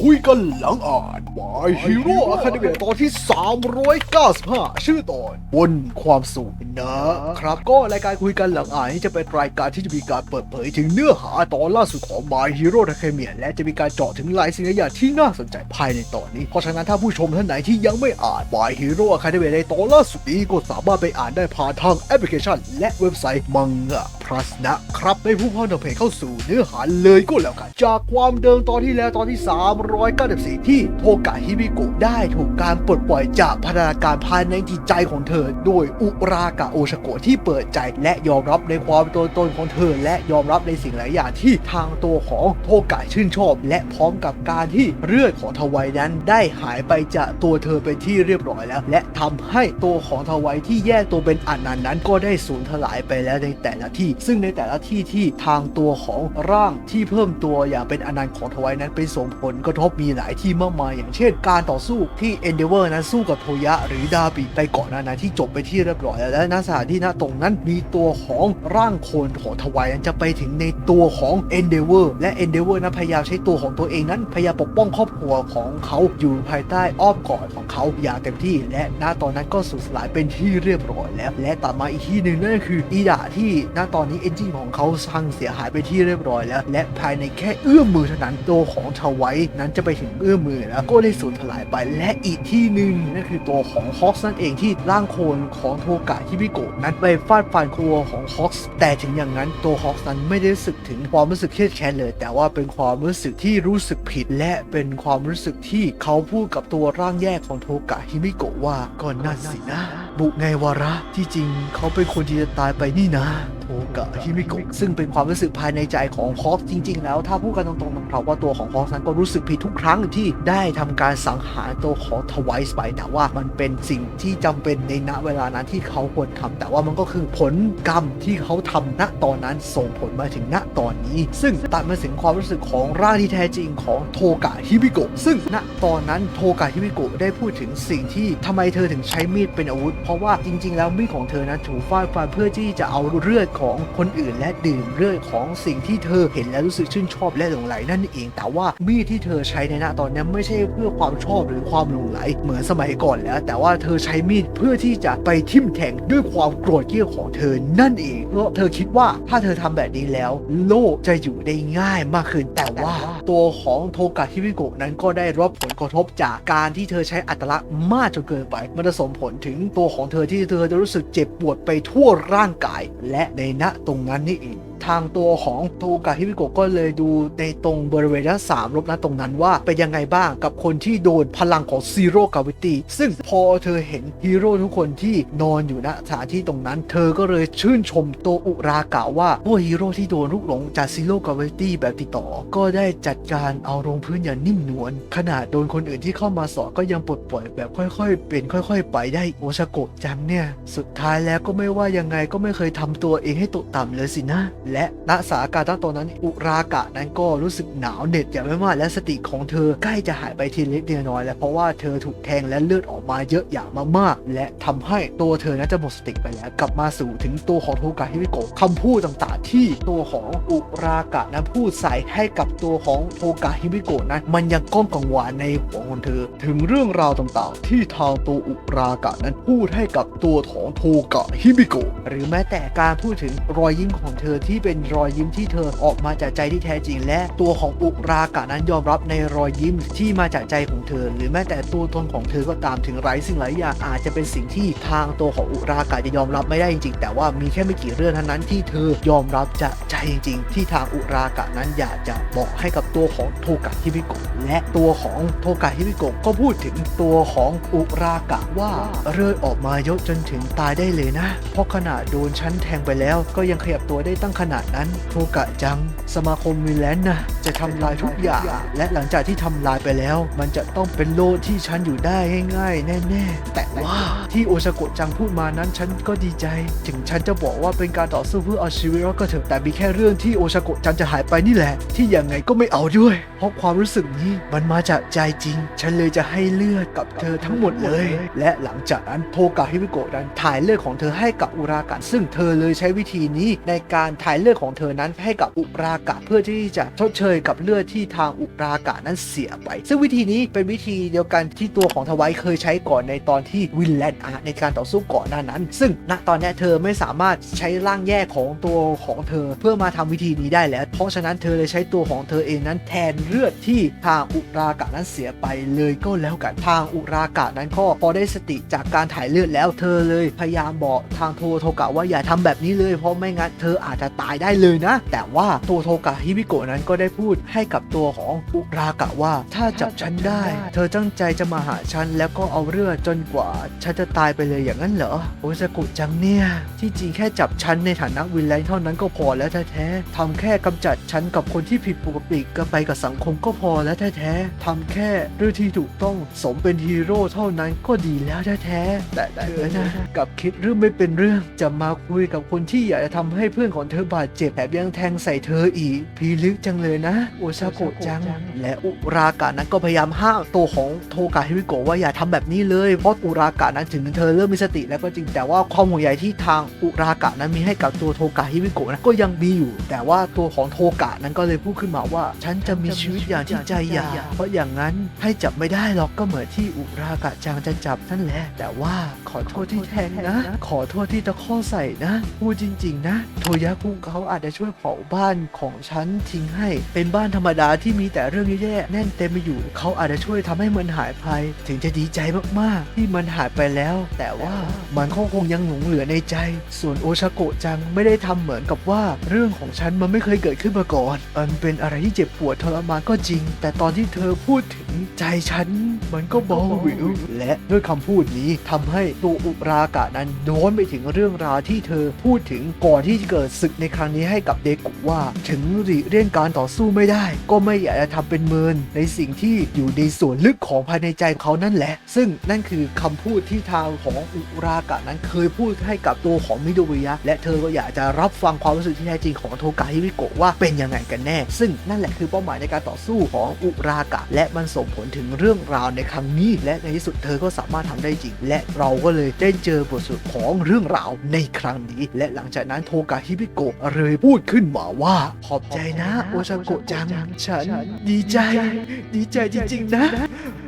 คุยกันหลังอ่าน My Hero Academia ตอนที่ 395 ชื่อตอนบนความสุขนะครับ ก็รายการคุยกันหลังอ่านนี่จะเป็นรายการที่จะมีการเปิดเผยถึงเนื้อหาตอนล่าสุดของ My Hero Academia และจะมีการเจาะถึงหลายสิ่งหลายอย่างที่น่าสนใจภายในตอนนี้ เพราะฉะนั้นถ้าผู้ชมท่านไหนที่ยังไม่อ่าน My Hero Academia ในตอนล่าสุดนี้ก็สามารถไปอ่านได้ผ่านทางแอปพลิเคชัน และเว็บไซต์มังงะ plus นะครับในผู้พันเพลเข้าสู่เนื้อหาเลยก็แล้วกัน จากความเดิมตอนที่แล้วตอนที่ 394 ที่โทกะฮิบิโกะได้ถูกการปลดปล่อยจากพัฒนาการภายในจิตใจของเธอ โดยอุรากะโอชโกะที่เปิดใจและยอมรับในความตัวตนของเธอ และยอมรับในสิ่งหลายอย่างที่ทางตัวของโทกะชื่นชอบ และพร้อมกับการที่เลือดของทวายนั้นได้หายไปจากตัวเธอเป็นที่เรียบร้อยแล้ว และทำให้ตัวของทวายที่แยกตัวเป็นอันนั้นนั้นก็ได้สูญถลายไปแล้วในแต่ละที่ซึ่งในแต่ละที่ที่ทางตัวของร่างที่เพิ่มตัวอย่างเป็นอนันต์ของทวายนั้นไปส่งผลกระทบมีหลายที่มากมาย อย่างเช่น การต่อสู้ที่ Endeavor นั้นสู้กับโทยะ หรือดาบิไปก่อนหน้านั้นที่จบไปที่เรียบร้อยแล้วและณสถานที่ณตรงนั้นมีตัวของร่างโคนของทวายนั้นจะไปถึงในตัวของ Endeavor และ Endeavor นั้นพยายามใช้ตัวของตัวเองนั้นพยายามปกป้องครอบครัวของเขาอยู่ภายใต้อ้อมกอดของเขาอย่างเต็มที่ และณตอนนั้นก็สูญสลายเป็นที่เรียบร้อยแล้ว และต่อมาอีกที่หนึ่งนั่นคืออีดาที่ณตอนอนนี้เอนจินของเขาพังเสียหายไปที่เรียบร้อยแล้ว และภายในแค่เอื้อมมือเท่านั้นตัวของทวายนั้นจะไปถึงเอื้อมมือแล้วก็ได้สูญสลายไป และอีกที่หนึ่งนั่นคือตัวของฮอกส์นั่นเองที่ร่างโคลนของโทกะฮิบิโกะนั้นไปฟาดฟันครัวของฮอกส์แต่ถึงอย่างนั้นตัวฮอกส์นั้นไม่ได้รู้สึกถึงความรู้สึกเครียดแค้นเลย แต่ว่าเป็นความรู้สึกที่รู้สึกผิด และเป็นความรู้สึกที่เขาพูดกับตัวร่างแยกของโทกะฮิมิโกะว่าก่อนนั่นสินะบุกไงวาระ ที่จริงเขาเป็นคนที่จะตายไปนี่นะ โทกะฮิมิโกะซึ่งเป็นความรู้สึกภายในใจของฮอกจริง ๆ แล้ว ถ้าพูดกันตรงๆนะครับว่าตัวของฮอกนั้นก็รู้สึกผิดทุกครั้งที่ได้ทำการสังหารตัวของทวายส์ไปแต่ว่ามันเป็นสิ่งที่จำเป็นในณเวลานั้นที่เขาควรทำแต่ว่ามันก็คือผลกรรมที่เขาทำณตอนนั้นส่งผลมาถึงณตอนนี้ ซึ่งตัดมาถึงความรู้สึกของร่างที่แท้จริงของโทกะฮิบิโกะซึ่งณตอนนั้นโทกะฮิบิโกะได้พูดถึงสิ่งที่ทำไมเธอถึงใช้มีดเป็นอาวุธเพราะว่าจริง ๆ แล้วมีดของเธอนั้นถูกฟาดฟันเพื่อที่จะเอาเลือดของคนอื่น และดื่มเลือดของสิ่งที่เธอเห็นและรู้สึกชื่นชอบและหลงไหลนั่นเอง แต่ว่ามีดที่เธอใช้ในณตอนนั้ไม่ใช่เพื่อความชอบหรือความหลงไหล เหมือนสมัยก่อนแล้ว แต่ว่าเธอใช้มีดเพื่อที่จะไปทิ่มแทงด้วยความโกรธเกรี้ยวของเธอนั่นเองเพราะเธอคิดว่าถ้าเธอทำแบบนี้แล้ว โลกจะอยู่ได้ง่ายมากขึ้น แต่ว่าตัวของโทกะฮิบิโกะนั้นก็ได้รับผลกระทบจากการที่เธอใช้อัตลักษณ์มากจนเกินไปมันจะส่งผลถึงตัวของเธอที่เธอจะรู้สึกเจ็บปวดไปทั่วร่างกาย และในณตรงนั้นนี่เอง ทางตัวของโทกะฮิบิโกะก็เลยดูในตรงบริเวณด้านสามลบนะตรงนั้นว่าเป็นยังไงบ้างกับคนที่โดนพลังของซีโร่กาวิตี้ซึ่งพอเธอเห็นฮีโร่ทุกคนที่นอนอยู่ณสถานที่ตรงนั้น เธอก็เลยชื่นชมตัวอุรากะว่าพวกฮีโร่ที่โดนลูกหลงจากซีโร่กาวิตี้แบบติดต่อ ก็ได้จัดการเอาลงพื้นอย่างนิ่มนวลขนาดโดนคนอื่นที่เข้ามาสอนก็ยังปลดปล่อยแบบค่อยๆ เป็นค่อยๆ ไปได้โอชาโกะจังเนี่ย สุดท้ายแล้วก็ไม่ว่ายังไงก็ไม่เคยทำตัวเองให้ตกต่ำเลยสินะและณสถานการณ์ตั้งตอนนั้น อุรากะนั้นก็รู้สึกหนาวเหน็ดอย่างไม่มากและสติของเธอใกล้จะหายไปทีเล็กทีน้อยแล้วเพราะว่าเธอถูกแทงและเลือดออกมาเยอะอย่างมากๆ และทำให้ตัวเธอนั้นจะหมดสติไปแล้ว กลับมาสู่ถึงตัวของโทกะฮิมิโกะคำพูดต่างๆ ที่ตัวของอุรากะนั้นพูดใส่ให้กับตัวของโทกะฮิมิโกะนั้นมันยังก้องกังวานในหัวของเธอ ถึงเรื่องราวต่างๆ ที่ทางตัวอุรากะนั้นพูดให้กับตัวของโทกะฮิมิโกะหรือแม้แต่การพูดถึงรอยยิ้มของเธอที่เป็นรอยยิ้มที่เธอออกมาจากใจที่แท้จริง และตัวของอุรากะนั้นยอมรับในรอยยิ้มที่มาจากใจของเธอ หรือแม้แต่ตัวตนของเธอก็ตามถึงหลายสิ่งหลายอย่างอาจจะเป็นสิ่งที่ทางตัวของอุรากะจะยอมรับไม่ได้จริงๆแต่ว่ามีแค่ไม่กี่เรื่องเท่านั้นที่เธอยอมรับจากใจจริง ๆ ที่ทางอุรากะนั้นอยากจะบอกให้กับตัวของโทกะฮิบิโกะและตัวของโทกะฮิบิโกะก็พูดถึงตัวของอุรากะว่าเลือดออกมาเยอะจนถึงตายได้เลยนะ เพราะขนาดโดนชั้นแทงไปแล้วก็ยังขยับตัวได้ตั้งขนาดนั้นโทกะจัง สมาคมวิลแลนด์นะจะทำลายทุกอย่าง และหลังจากที่ทำลายไปแล้ว มันจะต้องเป็นโลกที่ฉันอยู่ได้ง่ายๆ แน่ๆ แต่ว่าที่โอชาโกะจังพูดมานั้นฉันก็ดีใจ ถึงฉันจะบอกว่าเป็นการต่อสู้เพื่อเอาชีวิตรอดก็เถอะแต่มีแค่เรื่องที่โอชาโกะจังจะหายไปนี่แหละ ที่ยังไงก็ไม่เอาด้วย เพราะความรู้สึกนี้มันมาจากใจจริง ฉันเลยจะให้เลือดกับเธอทั้งหมดเลย และหลังจากนั้นโทกะฮิบิโกะนั้นถ่ายเลือดของเธอให้กับอุรากะซึ่งเธอเลยใช้วิธีนี้ในการถ่ายเลือดของเธอนั้นให้กับอุรากะเพื่อที่จะชดเชยกับเลือดที่ทางอุรากะนั้นเสียไป ซึ่งวิธีนี้เป็นวิธีเดียวกันที่ตัวของทวายเคยใช้ก่อนในตอนที่วินแลนด์อาร์ในการต่อสู้ก่อนหน้านั้น ซึ่งณตอนนี้เธอไม่สามารถใช้ร่างแยกของตัวของเธอ เพื่อมาทำวิธีนี้ได้แล้ว เพราะฉะนั้นเธอเลยใช้ตัวของเธอเองนั้นแทนเลือดที่ทางอุรากะนั้นเสียไปเลยก็แล้วกันทางอุรากะนั้นก็พอได้สติจากการถ่ายเลือดแล้วเธอเลยพยายามบอกทางโทโทกะว่าอย่าทำแบบนี้เลย เพราะไม่งั้นเธออาจจะตายได้เลยนะ แต่ว่าตัวโทกะฮิบิโกะนั้นก็ได้พูดให้กับตัวของอุรากะว่า ถ้าจับฉันได้ เธอตั้งใจจะมาหาฉันแล้วก็เอาเลือดจนกว่าฉันจะตายไปเลยอย่างนั้นเหรอโอซากุจังเนี่ย ที่จริงแค่จับฉันในฐานะวินแลนด์เท่านั้นก็พอแล้วแท้ๆทำแค่กำจัดฉันกับคนที่ผิดปกติกันไปกับสังคมก็พอแล้วแท้ๆทำแค่เรื่องที่ถูกต้องสมเป็นฮีโร่เท่านั้นก็ดีแล้วแท้ๆแต่เธอนะกลับคิดเรื่องไม่เป็นเรื่องจะมาคุยกับคนที่อยากจะทำให้เพื่อนของเธอบาดเจ็บแถมยังแทงใส่เธออีก พีลึกจังเลยนะโอซาโกะจัง และอุรากะนั้นก็พยายามห้ามตัวของโทกะฮิริโกะว่าอย่าทำแบบนี้เลยเพราะอุรากะนั้นถึงเธอเริ่มมีสติแล้วก็จริงแต่ว่าความห่วงใยที่ทางอุรากะนั้นมีให้กับตัวโทกะฮิริโกะนะก็ยังมีอยู่ แต่ว่าตัวของโทกะนั้นก็เลยพูดขึ้นมาว่า ฉันจะมีชีวิตอย่างที่ใจอยากเพราะอย่างนั้นให้จับไม่ได้หรอกก็เหมือนที่อุรากะจังจะจับนั่นแหละ แต่ว่าขอโทษที่แทงนะ ขอโทษที่ตะข้อใส่นะพูดจริง ๆ นะ โทยะคุงเขาอาจจะช่วยเผาบ้านของฉันทิ้งให้ เป็นบ้านธรรมดาที่มีแต่เรื่องแย่ๆแน่นเต็มไปอยู่ เขาอาจจะช่วยทำให้มันหายไป ถึงจะดีใจมากๆ ที่มันหายไปแล้ว แต่ว่ามันก็คงยังหลงเหลือในใจ ส่วนโอชาโกะจังไม่ได้ทำเหมือนกับว่า เรื่องของฉันมันไม่เคยเกิดขึ้นมาก่อน มันเป็นอะไรที่เจ็บปวดทรมานก็จริง แต่ตอนที่เธอพูดถึงใจฉันมันก็บาหวิวและด้วยคำพูดนี้ทำให้ตัวอุรากะนั้นโน้นไปถึงเรื่องราวที่เธอพูดถึงก่อนที่จะเกิดศึกในครั้งนี้ให้กับเดกุว่า ถึงหลีกเลี่ยงการต่อสู้ไม่ได้ ก็ไม่อยากจะทำเป็นเมิน ในสิ่งที่อยู่ในส่วนลึกของภายในใจเขานั่นแหละ ซึ่งนั่นคือคำพูดที่ทางของอุรากะนั้นเคยพูดให้กับตัวของมิโดริยะ และเธอก็อยากจะรับฟังความรู้สึกที่แท้จริงของโทกะฮิริโกะว่าเป็นยังไงกันแน่ ซึ่งนั่นแหละคือเป้าหมายในการต่อสู้ของอุรากะ และมันส่งผลถึงเรื่องราวในครั้งนี้ และในที่สุดเธอก็สามารถทำได้จริง และเราก็เลยได้เจอบทสรุปของเรื่องราวในครั้งนี้ และหลังจากนั้นโทกะฮิริโกะเลยพูดขึ้นมาว่า ขอบใจนะ โอชาโกะจัง ฉัน ดีใจ ดีใจจริงๆนะ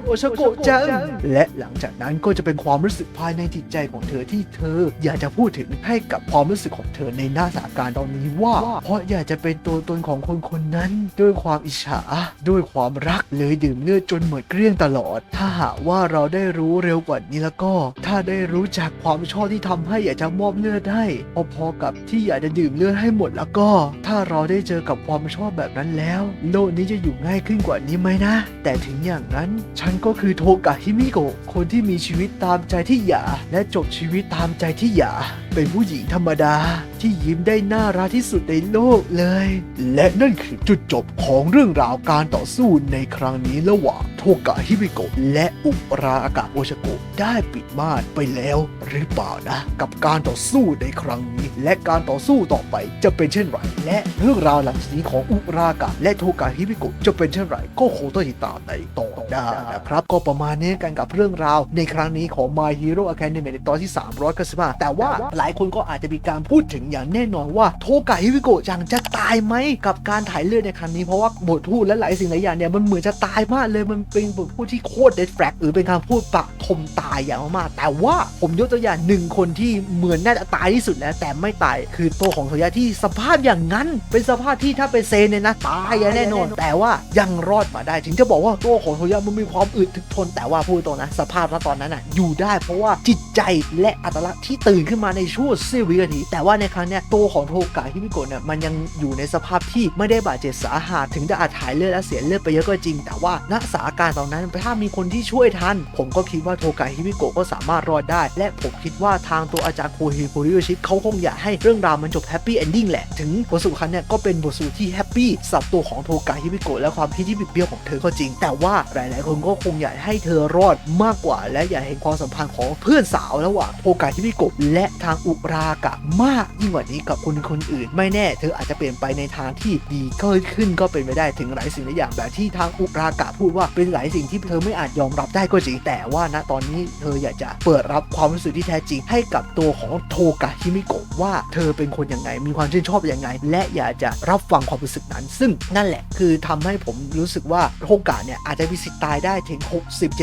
โอชาโกะจัง และหลังจากนั้นก็จะเป็นความรู้สึกภายในจิตใจของเธอที่เธอ อยากจะพูดถึงให้กับความรู้สึกของเธอในหน้าสถานการณ์ตอนนี้ว่า เพราะอยากจะเป็นตัวตนของคนคนนั้น ด้วยความอิจฉาด้วยความรักเลยดื่มเลือดจนหมดเกลี้ยงตลอด ถ้าหากว่าเราได้รู้เร็วกว่านี้แล้วก็ ถ้าได้รู้จักความชอบที่ทำให้อยากจะมอบเลือดให้พอๆกับที่อยากจะดื่มเลือดให้ใหมดแล้วก็ ถ้าเราได้เจอกับความชอบแบบนั้นแล้ว โลกนี้จะอยู่ง่ายขึ้นกว่านี้ไหมนะ แต่ถึงอย่างนั้น ฉันก็คือโทกะฮิมิโกะคนที่มีชีวิตตามใจที่อยากและจบชีวิตตามใจที่อยาก เป็นผู้หญิงธรรมดาที่ยิ้มได้น่ารักที่สุดในโลกเลย และนั่นคือจุดจบของเรื่องราวการต่อสู้ในครั้งนี้ระหว่างโทกะฮิมิโกะและอุราอากะโอชโกะได้ปิดม่านไปแล้วหรือเปล่านะ กับการต่อสู้ในครั้งนี้ และการต่อสู้ต่อไปจะเป็นเช่นไรและเรื่องราวหลังจากนี้ของอุรากะและโทกะฮิมิโกะจะเป็นเช่นไรก็คงต้องติดตามในตอนหน้านะครับ ก็ประมาณนี้กันกับเรื่องราวในครั้งนี้ของ My Hero Academia ในตอนที่395แต่ว่าหลายคนก็อาจจะมีการพูดถึงอย่างแน่นอนว่าโทกะฮิมิโกะจังจะตายไหมกับการถ่ายเลือดในครั้งนี้เพราะว่าบทพูดและหลายสิ่งหลายอย่างเนี่ยมันเหมือนจะตายมากเลยมันเป็นบทพูดที่โคตรเด็ดแฟกหรือเป็นการพูดปักทมตายอย่างมากแต่ว่าผมยกตัวอย่างหนึ่งคนที่เหมือนน่าจะตายที่สุดแล้วแต่ไม่ตายคือตัวของโทยะที่สภาพอย่างนั้น เป็นสภาพที่ถ้าเป็นเซนเนี่ยนะตายอย่างแน่นอน แต่ว่ายังรอดมาได้ถึงจะบอกว่าตัวของโทยะมันมีความอึดถึกทน แต่ว่าพูดตรงนะสภาพณตอนนั้นอะอยู่ได้เพราะว่าจิตใจและอัตลักษณ์ที่ตื่นขึ้นมาในช่วงเสี้ยววินาที แต่ว่าในครั้งเนี้ยตัวของโทกะฮิมิโกะเนี่ยมันยังอยู่ในสภาพที่ไม่ได้บาดเจ็บสาหัสถึงจะอาจถ่ายเลือดและเสียเลือดไปเยอะก็จริง แต่ว่าณสถานการณ์ตอนนั้นถ้ามีคนที่ช่วยทัน ผมก็คิดว่าโทกะฮิมิโกะก็สามารถรอดได้ และผมคิดว่าทางตัวอาจารย์โคฮิโคริโยชิเขาคงอยากให้เรื่องราวมันจบแฮปปี้เอนดิ้งแหละ ถึงบทสรุปครั้งเนี้ยก็เป็นบทสรุปที่แฮปปี้สำหรับตัวของโทกะฮิมิโกะและความคิดที่บิดเบี้ยวของเธอก็จริง แต่ว่าหลาย ๆ คนก็คงอยากให้เธอรอดมากกว่า และอยากเห็นความสัมพันธ์ของเพื่อนสาวระหว่างโทกะฮิมิโกะและทางอุรากะมากยิ่งกว่านี้กับคนคนอื่น ไม่แน่ เธออาจจะเปลี่ยนไปในทางที่ดีก็ขึ้นก็เป็นไปได้ถึงหลายสิ่งหลายอย่างแบบที่ทางอุรากะพูดว่าเป็นหลายสิ่งที่เธอไม่อาจยอมรับได้ก็จริง แต่ว่าณตอนนี้เธออยากจะเปิดรับความรู้สึกที่แท้จริง ให้กับตัวของโทกะฮิมิโกะว่าเธอเป็นคนยังไงมีความชื่นชอบยังไง และอยากจะรับฟังความรู้สึกนั้น ซึ่งนั่นแหละคือทำให้ผมรู้สึกว่าโทกะเนี่ยอาจจะมีสิทธิ์ตายได้ถึง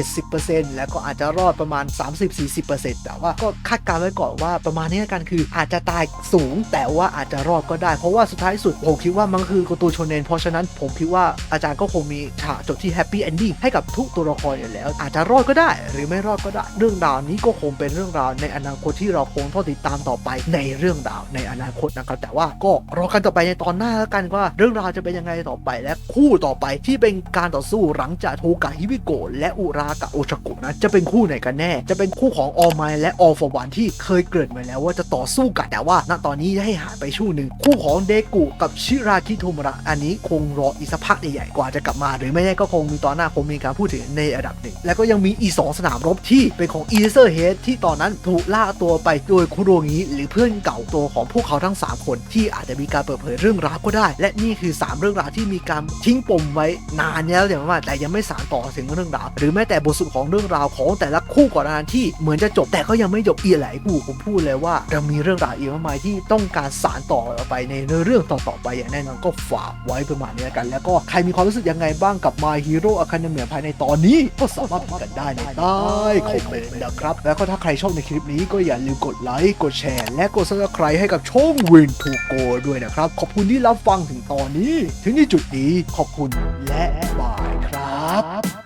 60-70%แล้วก็อาจจะรอดประมาณ 30-40%แต่ว่าก็คาดการณ์ไว้ก่อนว่าประมาณนี้ละกันคืออาจจะตายสูงแต่ว่าอาจจะรอดก็ได้ เพราะว่าสุดท้ายสุดผมคิดว่ามันคือการ์ตูนโชเนนเพราะฉะนั้นผมคิดว่าอาจารย์ก็คงมีฉากจบที่แฮปปี้เอนดิ้งให้กับทุกตัวละครอยู่แล้ว อาจจะรอดก็ได้ หรือไม่รอดก็ได้ เรื่องราวนี้ก็คงเป็นเรื่องราวในอนาคตที่เราคงต้องติดตามต่อไปในเรื่องราวในอนาคตนะครับแต่ว่าก็รอกันต่อไปในตอนหน้าแล้วกันว่า เรื่องราวจะเป็นยังไงต่อไปและคู่ต่อไปที่เป็นการต่อสู้หลังจากโทกะฮิบิโกะและอุรากะโอชากุนะจะเป็นคู่ไหนกันแน่ จะเป็นคู่ของออมายและออฟวันที่เคยเกิดมาแล้วว่าจะต่อสู้กันแต่ว่า ณตอนนี้ให้หายไปช่วงหนึ่งคู่ของเดกุกับชิราคิโทมุระอันนี้คงรออีกสักพักใหญ่ๆกว่าจะกลับมา หรือไม่แน่ก็คงมีตอนหน้าคงมีการพูดถึงในระดับหนึ่ง แล้วก็ยังมีอีสองสนามรบที่เป็นของอีเซอร์เฮดที่ตอนนั้นถูกล่าตัวไปโดยคุโรงิหรือเพื่อนเก่าตัวของพวกเขาทั้ง 3 คน ที่อาจจะมีการเปิดเผยเรื่องราวก็ได้ และนี่คือ 3 เรื่องราวที่มีการทิ้งปมไว้นานแล้วอย่างมาแต่ยังไม่สานต่อถึงเรื่องราว หรือแม้แต่บทสรุปของเรื่องราวของแต่ละคู่ก่อนหน้านที่เหมือนจะจบแต่ก็ยังไม่จบอีหลายคู่ผมพูดเลยว่าเรามีเรื่องราวอีกมากมายที่ต้องการสานต่อไปในเรื่องต่อๆไปอย่างแน่นอนก็ฝากไว้ประมาณนี้กัน แล้วก็ใครมีความรู้สึกยังไงบ้างกับ My Hero Academia ภายในตอนนี้ ก็สามารถพูดกันได้ในใต้คอมเมนต์นะครับ แล้วก็ถ้าใครชอบในคลิปนี้ก็อย่าลืมกดไลค์กดแชร์และกด subscribe ให้กับช่อง Win to Go ด้วยนะครับ ขอบคุณที่รับฟังถึงตอนนี้ ถึงที่จุดนี้ขอบคุณและบายครับ